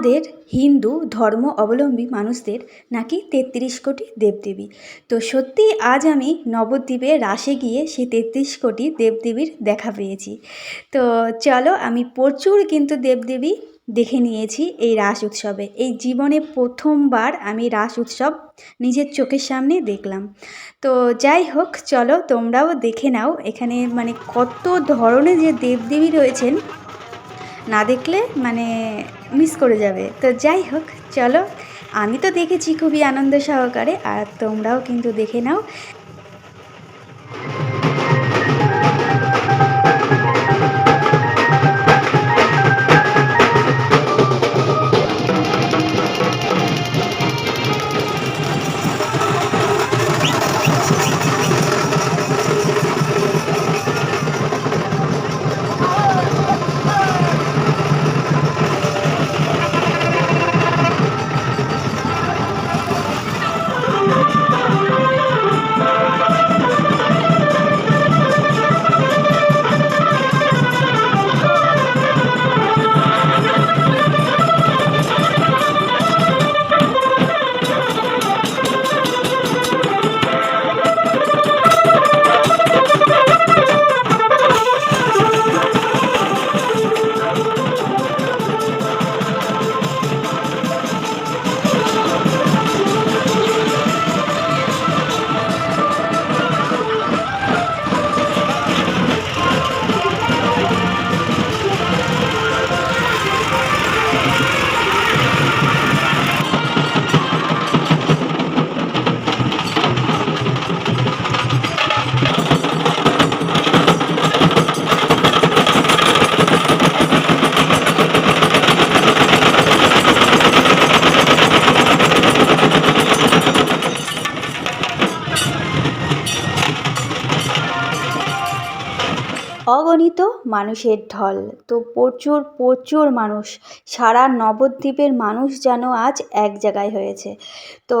আমাদের হিন্দু ধর্ম অবলম্বী মানুষদের নাকি তেত্রিশ কোটি দেবদেবী। তো সত্যি আজ আমি নবদ্বীপে রাসে গিয়ে সেই তেত্রিশ কোটি দেবদেবীর দেখা পেয়েছি। তো চলো আমি প্রচুর কিন্তু দেবদেবী দেখে নিয়েছি এই রাস উৎসবে। এই জীবনে প্রথমবার আমি রাস উৎসব নিজের চোখের সামনে দেখলাম। তো যাই হোক, চলো তোমরাও দেখে নাও এখানে মানে কত ধরনের যে দেবদেবী রয়েছেন। না দেখলে মানে মিস করে যাবে। তো যাই হোক, চলো। আমি তো দেখেছি খুবই আনন্দ সহকারে, আর তোমরাও কিন্তু দেখে নাও। অগণিত মানুষের ঢল। তো প্রচুর প্রচুর মানুষ। সারা নবদ্বীপের মানুষ যেন আজ এক জায়গায় হয়েছে। তো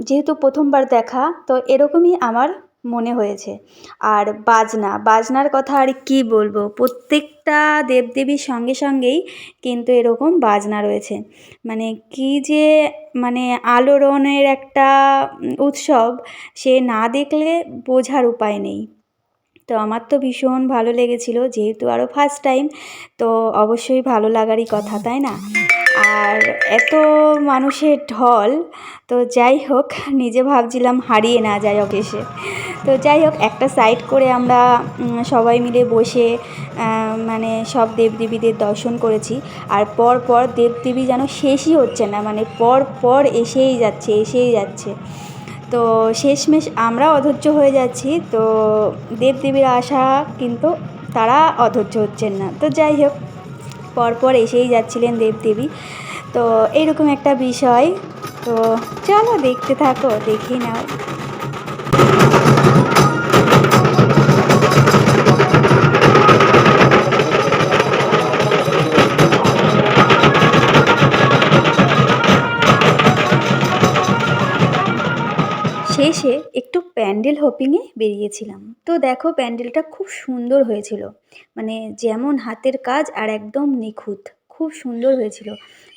যেহেতু প্রথমবার দেখা, তো এরকমই আমার মনে হয়েছে। আর বাজনা, বাজনার কথা আর কি বলব? প্রত্যেকটা দেবদেবীর সঙ্গে সঙ্গেই কিন্তু এরকম বাজনা রয়েছে। মানে কি যে মানে আলোড়নের একটা উৎসব, সে না দেখলে বোঝার উপায় নেই। তো আমার তো ভীষণ ভালো লেগেছিলো, যেহেতু আরও ফার্স্ট টাইম তো অবশ্যই ভালো লাগারই কথা, তাই না? আর এত মানুষের ঢল, তো যাই হোক, নিজে ভাবছিলাম হারিয়ে না যাই হোক এসে তো যাই হোক, একটা সাইড করে আমরা সবাই মিলে বসে মানে সব দেবদেবীদের দর্শন করেছি, আর পর পর দেবদেবী যেন শেষই হচ্ছে না মানে পর পর এসেই যাচ্ছে এসেই যাচ্ছে। তো শেষমেশ আমরা অধৈর্য হয়ে যাচ্ছি, তো দেবদেবীর আশা কিন্তু তারা অধৈর্য হচ্ছেন না। তো যাই হোক, পরপর এসেই যাচ্ছিলেন দেবদেবী। তো এইরকম একটা বিষয়, তো চলো দেখতে থাকো, দেখে নাও। শেষে একটু প্যান্ডেল হপিংয়ে বেরিয়েছিলাম। তো দেখো প্যান্ডেলটা খুব সুন্দর হয়েছিল। মানে যেমন হাতের কাজ আর একদম নিখুঁত। খুব সুন্দর হয়েছিল।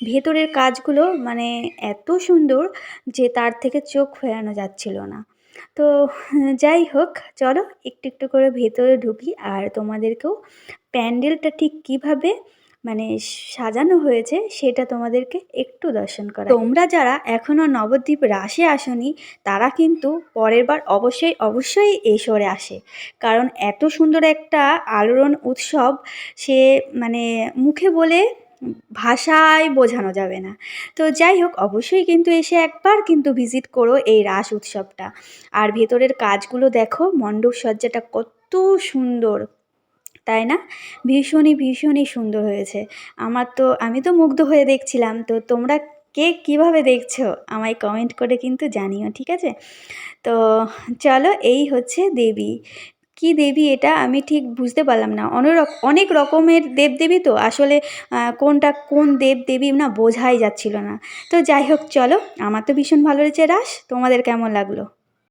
ভেতরের কাজগুলো মানে এত সুন্দর যে তার থেকে চোখ ফেরানো যাচ্ছিল না। তো যাই হোক, চলো একটু একটু করে ভেতরে ঢুকি আর তোমাদেরকেও প্যান্ডেলটা ঠিক কীভাবে মানে সাজানো হয়েছে, সেটা তোমাদেরকে একটু দর্শন করা তোমরা যারা এখনও নবদ্বীপ রাসে আসনি, তারা কিন্তু পরের বার অবশ্যই অবশ্যই এই শহরে আসে। কারণ এত সুন্দর একটা আলোড়ন উৎসব, সে মানে মুখে বলে ভাষায় বোঝানো যাবে না। তো যাই হোক, অবশ্যই কিন্তু এসে একবার কিন্তু ভিজিট করো এই রাস উৎসবটা। আর ভেতরের কাজগুলো দেখো মণ্ডপ সজ্জাটা কত সুন্দর। তাই না? ভীষণই ভীষণই সুন্দর হয়েছে। আমার তো, আমি তো মুগ্ধ হয়ে দেখছিলাম। তো তোমরা কে কীভাবে দেখছ? আমায় কমেন্ট করে কিন্তু জানিও, ঠিক আছে? তো চলো, এই হচ্ছে দেবী। কি দেবী এটা? আমি ঠিক বুঝতে পারলাম না। অনেক অনেক রকমের দেবদেবী তো। আসলে কোনটা কোন দেবদেবী না বোঝাই যাচ্ছিল না। তো যাই হোক, চলো। আমার তো ভীষণ ভালো লেগেছে। রাস, তোমাদের কেমন লাগল?